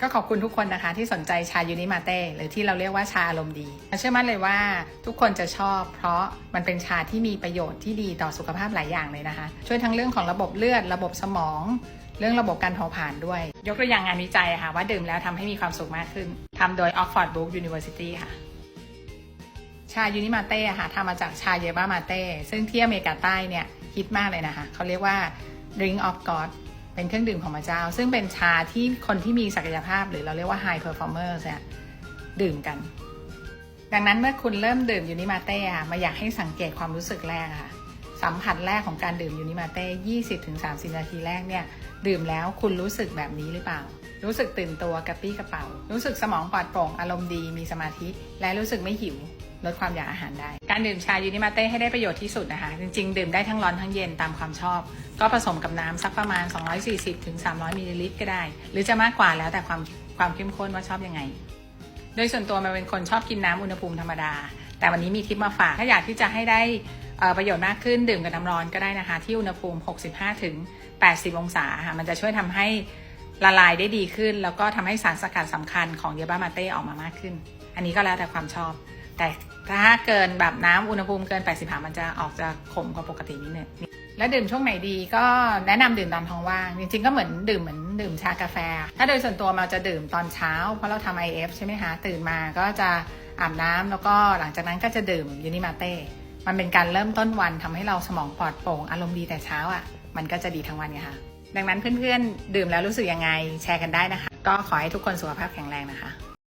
ก็ขอบคุณทุกคนนะคะที่สนใจชายูนิมาเต้หรือที่เราเรียกว่าชาอารมณ์ดีเชื่อมั่นเลยว่าทุกคนจะชอบ เพราะมันเป็นชาที่มีประโยชน์ที่ดีต่อสุขภาพหลายอย่างเลยนะคะ ช่วยทั้งเรื่องของระบบเลือดระบบสมอง เรื่องระบบการเผาผลาญด้วย ยกตัวอย่างงานวิจัยค่ะว่าดื่มแล้วทำให้มีความสุขมากขึ้นทำโดย Oxford Brook University ค่ะชายูนิมาเต้ค่ะทำมาจากชาเยบ้ามาเต้ซึ่งที่อเมริกาใต้เนี่ยฮิตมากเลยนะคะเขาเรียกว่า Drink of God เป็นเครื่องดื่มของพระเจ้า ซึ่งเป็นชาที่คนที่มีศักยภาพหรือเราเรียกว่า High Performers เนี่ยดื่มกัน ดังนั้นเมื่อคุณเริ่มดื่มยูนิมาเต้อะมาอยากให้สังเกตความรู้สึกแรกค่ะ สัมผัสแรกของการดื่มยูนิมาเต้20-30นาทีแรกเนี่ย ดื่มแล้วคุณรู้สึกแบบนี้หรือเปล่า รู้สึกตื่นตัวกระปี้กระเป๋า รู้สึกสมองปลอดโปร่งอารมณ์ดีมีสมาธิ และรู้สึกไม่หิว ลดความอยากอาหารได้ การดื่มชายูนิมาเต้ให้ได้ประโยชน์ที่สุดนะคะ จริงๆ ดื่มได้ทั้งร้อนทั้งเย็นตามความชอบ ก็ผสมกับน้ำสักประมาณ 240-300ถึง300มิลลิลิตรก็ได้ หรือจะมากกว่าแล้วแต่ความความเข้มข้นว่าชอบยังไง โดยส่วนตัวมันเป็นคนชอบกินน้ำอุณหภูมิธรรมดา แต่วันนี้มีทิปมาฝากถ้าอยากที่จะให้ได้ประโยชน์มากขึ้นดื่มกับน้ำร้อนก็ได้นะคะ ที่อุณหภูมิ 65 ถึง 80 องศาค่ะมันจะช่วยทำให้ละลายได้ดีขึ้น แล้วก็ทำให้สารสกัดสำคัญของเยบ้ามาเต้ออกมามากขึ้น อันนี้ก็แล้วแต่ความชอบ แต่ถ้าเกินแบบน้ำอุณหภูมิเกิน 85 มันจะออกจะขมกว่าปกตินิดนึงแล้วดื่มช่วงไหนดีก็แนะนำดื่มตอนท้องว่าง จริงๆก็เหมือนดื่มเหมือนดื่มชากาแฟ ถ้าโดยส่วนตัวเราจะดื่มตอนเช้า เพราะเราทำ IF ใช่ไหมคะตื่นมาก็จะอาบน้ำแล้วก็หลังจากนั้นก็จะดื่มยูนิมาเต้มันเป็นการเริ่มต้นวันทำให้เราสมองปลอดโปร่งอารมณ์ดีแต่เช้าอะ่ะมันก็จะดีทั้งวันไงคะดังนั้นเพื่อนๆ ดื่มแล้วรู้สึกยังไงแชร์กันได้นะคะ ก็ขอให้ทุกคนสุขภาพแข็งแรงนะคะ